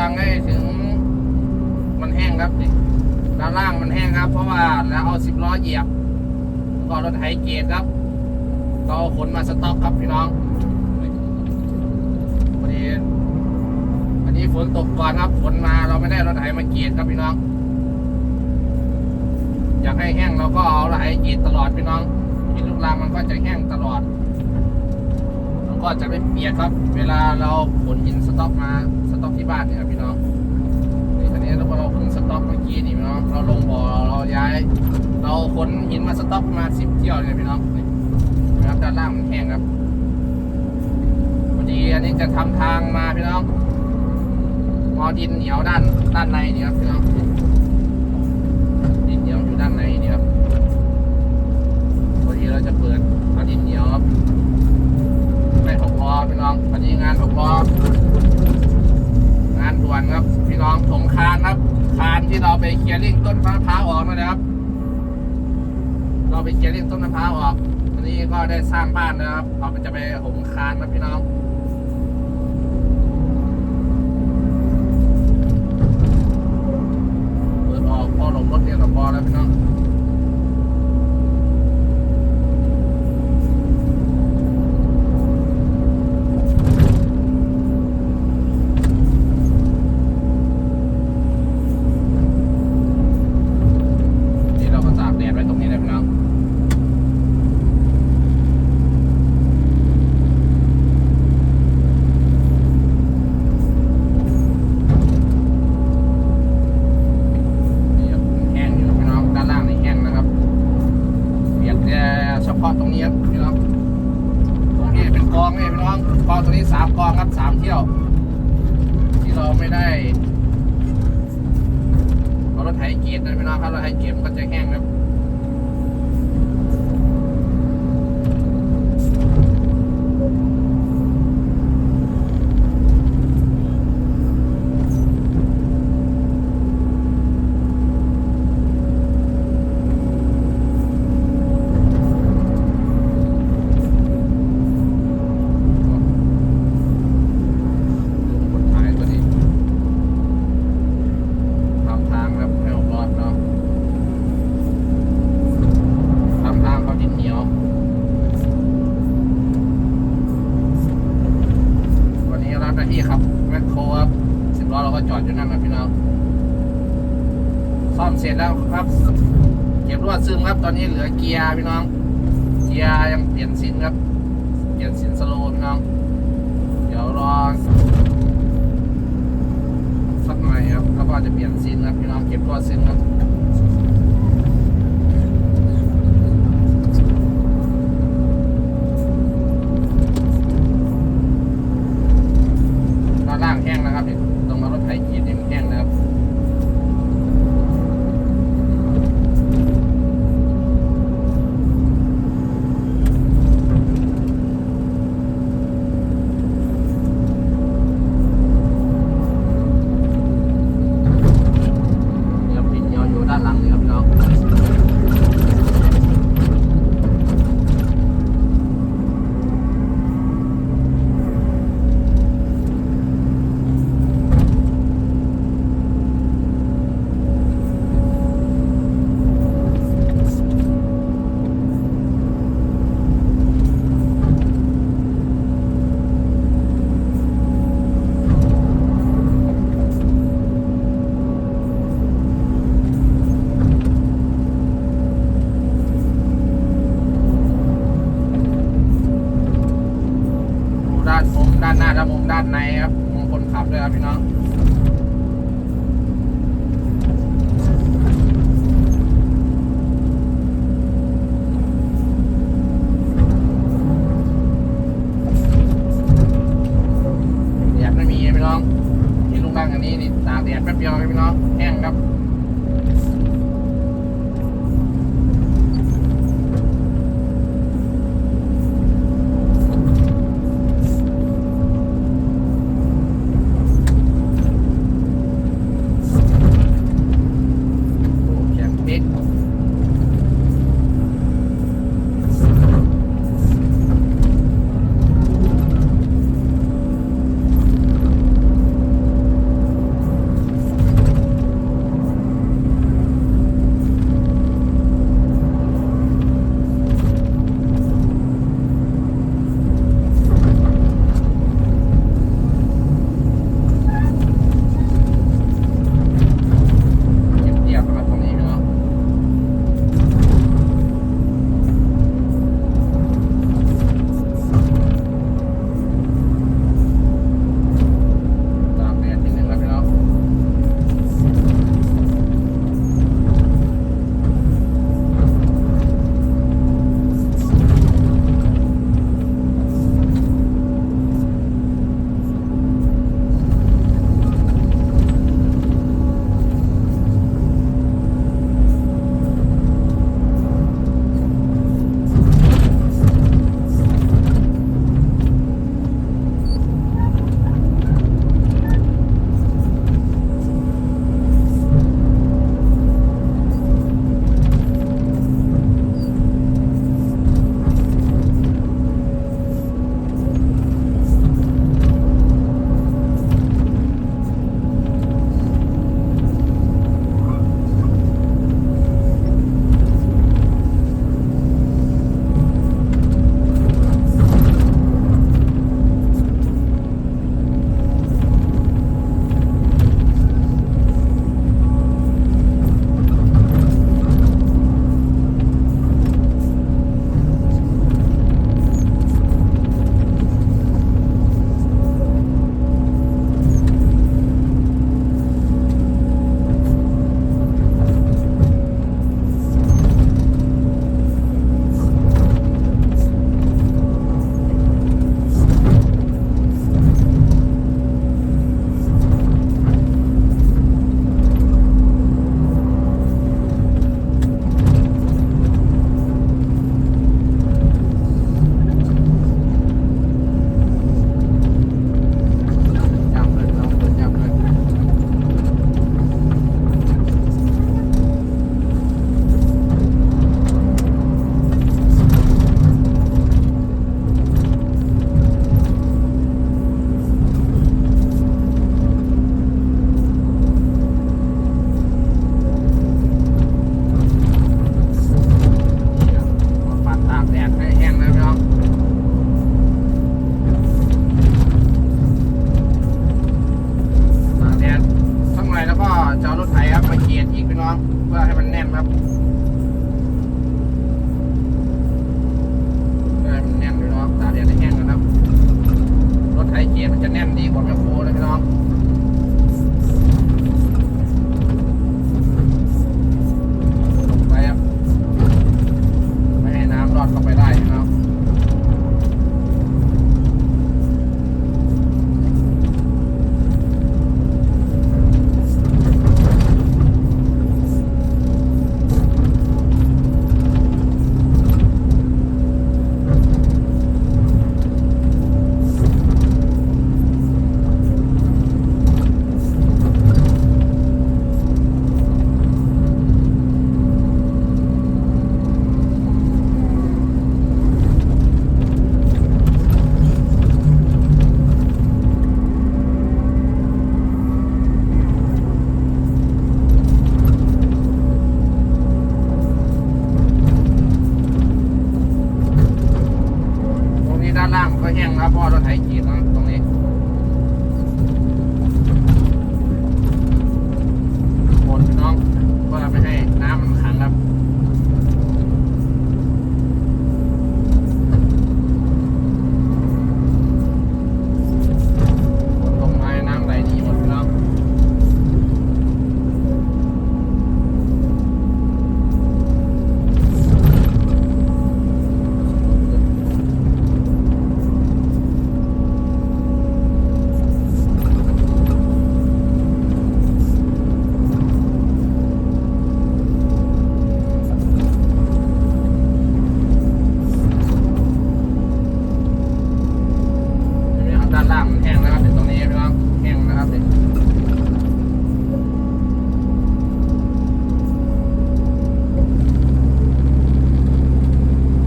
ยังให้ถึงมันแห้งครับนี่ด้านล่างมันแห้งครับ เพราะว่าแล้วเอาสิบล้อเหยียบก็รถไถเกียร์ครับก็เอาขนมาสต็อกครับพี่น้องพอดีอันนี้ฝนตกก่อนครับฝนมาเราไม่ได้รถไถมาเกียร์ครับพี่น้อง อยากให้แห้งเราก็เอารถไถเกียร์ตลอดพี่น้องหินลูกรังมันก็จะแห้งตลอด ก็จะไม่เปียกครับ เวลาเราขนหินสต็อกมาสต็อกที่บ้านเนี่ยครับพี่น้องนี่ตอนนี้เราเราเพิ่งสต็อกเมื่อกี้นี่พี่น้องเราลงบ่อเราย้าย เราขนหินมาสต็อกมาสิบเที่ยวเลยพี่น้องนี่นะครับด้านล่างมันแห้งครับพอดีอันนี้จะทำทางมาพี่น้องมอดินเหนียวด้านด้านในนี่ครับพี่น้องดินเหนียวอยู่ด้านในนี่ครับพอดีเราจะเปิดเอดินเหนียวครับ อพี่น้องวันนี้งานหกล้องานด่วนครับ พี่น้องถงคานครับ คานที่เราไปเคลียร์ลิ่งต้นมะพร้าวออกนั่นนะครับ เราไปเคลียร์ลิ่งต้นมะพร้าวออกวันนี้ก็ได้สร้างบ้านนะครับ เราจะไปหงคานครับพี่น้อง เปิดออกพอหลบรถเนี่ยเราพอแล้วพี่น้อง นี่เราก็ตากแดดไว้ตรงนี้เลยพี่น้อง นี่ครับแห้งอยู่พี่น้องด้านล่างนี่แห้งนะครับเปียกแค่เฉพาะตรงนี้ครับพี่น้องต องนี้เป็นกองนี่พี่น้องกองตรงนี้สามกองครับสามเที่ยว ที่เราไม่ได้เรารถไถเกียร์นะพี่น้องครับรถไถเกียร์มันก็จะแห้งครับ ดูกดท้ายตัวนี้ทำทางครับให้ออกรอดเนาะทำทางเขาดินเหนียว วันนี้รับหน้าที่ครับแมคโครครับสิบล้อเราก็จอดอยู่นั่นนะพี่น้องซ่อมเสร็จ แล้วครับ เก็บรวดซึมครับ ตอนนี้เหลือเกียร์พี่น้อง เกียร์ยังเปลี่ยนซินครับ เปลี่ยนซินสโลว์พี่น้อง เดี๋ยวรอสักหน่อยครับแล้วก็จะเปลี่ยนซินครับพี่น้อง เก็บรวดซึมครับด้านล่างแห้งนะครับนี่ตรงมารถไถกรีดนี่มันแห้งนะครับ เดี๋ยวปิดเดียวอยู่ด้านหลังนี่ครับพี่น้องดูด้าน มุมด้านหน้าและมุมด้านในครับมุมคนขับด้วยครับพี่น้องแดดไม่มีพี่น้องที่ลุงดังอันนี้นี่ตากแดดแป๊บเดียวครับพี่น้องแห้งครับ จะโค้งเลยพี่น้อง งครับเพราะรถไถขีดตรงนี้บนดน้องเพื่อไม่ให้น้ำมัน